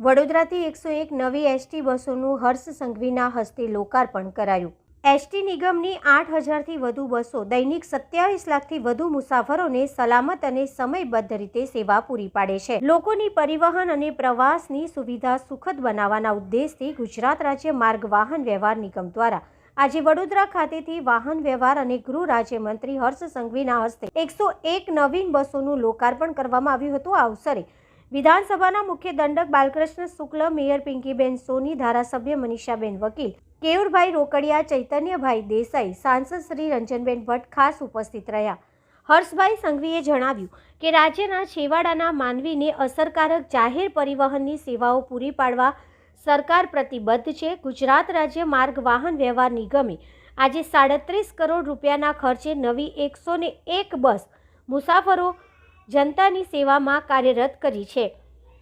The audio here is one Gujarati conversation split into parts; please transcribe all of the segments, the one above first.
વડોદરાથી એકસો એક નવી એસટી બસોનું હર્ષ સંઘવીના હસ્તે લોકાર્પણ કરાયું. એસટી નિગમની આઠ હજારથી વધુ બસો, દૈનિક સત્યાવીસ લાખથી વધુ મુસાફરોને સલામત અને સમયબદ્ધ રીતે સેવા પૂરી પાડે છે. લોકોની પરિવહન અને પ્રવાસની સુવિધા સુખદ બનાવવાના ઉદ્દેશથી ગુજરાત રાજ્ય માર્ગ વાહન વ્યવહાર નિગમ દ્વારા આજે વડોદરા ખાતેથી વાહન વ્યવહાર અને ગૃહ રાજ્યમંત્રી હર્ષ સંઘવીના હસ્તે એકસો એક નવીન બસોનું લોકાર્પણ કરવામાં આવ્યું હતું. આ અવસરે વિધાનસભાના મુખ્ય દંડક બાલકૃષ્ણ શુક્લ, મેયર પિંકીબેન સોની, ધારાસભ્ય મનીષાબેન વકીલ, કેયુરભાઈ રોકડિયા, ચૈતન્યભાઈ દેસાઈ, સાંસદ શ્રી રંજનબેન ભટ્ટ ખાસ ઉપસ્થિત રહ્યા. હર્ષભાઈ સંઘવીએ જણાવ્યું કે રાજ્યના છેવાડાના માનવીને અસરકારક જાહેર પરિવહનની સેવાઓ પૂરી પાડવા સરકાર પ્રતિબદ્ધ છે. ગુજરાત રાજ્ય માર્ગ વાહન વ્યવહાર નિગમે આજે સાડત્રીસ કરોડ રૂપિયાના ખર્ચે નવી એકસો એક બસ મુસાફરો જનતાની સેવામાં કાર્યરત કરી છે.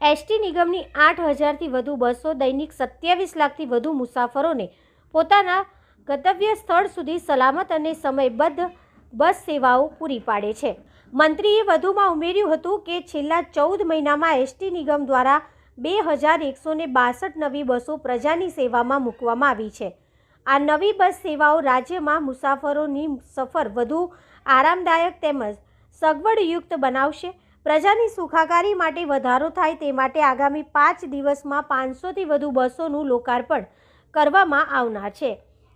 એસટી નિગમની આઠ હજારથી વધુ બસો દૈનિક સત્યાવીસ લાખથી વધુ મુસાફરોને પોતાના ગંતવ્ય સ્થળ સુધી સલામત અને સમયબદ્ધ બસ સેવાઓ પૂરી પાડે છે. મંત્રીએ વધુમાં ઉમેર્યું હતું કે છેલ્લા ચૌદ મહિનામાં એસટી નિગમ દ્વારા બે હજાર એકસો ને બાસઠ નવી બસો પ્રજાની સેવામાં મૂકવામાં આવી છે. આ નવી બસ સેવાઓ રાજ્યમાં મુસાફરોની સફર વધુ આરામદાયક તેમજ સગવડયુક્ત બનાવશે. પ્રજાની સુખાકારી માટે વધારો થાય તે માટે આગામી પાંચ દિવસમાં પાંચસોથી વધુ બસોનું લોકાર્પણ કરવામાં આવનાર છે.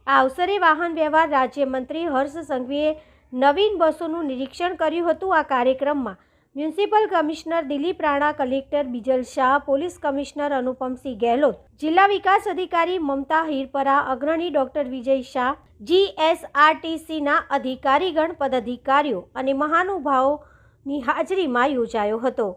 આ અવસરે વાહન વ્યવહાર રાજ્યમંત્રી હર્ષ સંઘવીએ નવીન બસોનું નિરીક્ષણ કર્યું હતું આ કાર્યક્રમમાં. Municipal commissioner Dilip Rana, collector Bijal Shah, police commissioner Anupamsinh Gehlot, જિલ્લા વિકાસ અધિકારી મમતા હિરપરા, અગ્રણી ડોક્ટર વિજય શાહ, જીએસઆરટીસીના અધિકારીગણ, પદાધિકારીઓ અને મહાનુભાવોની હાજરીમાં યોજાયો હતો.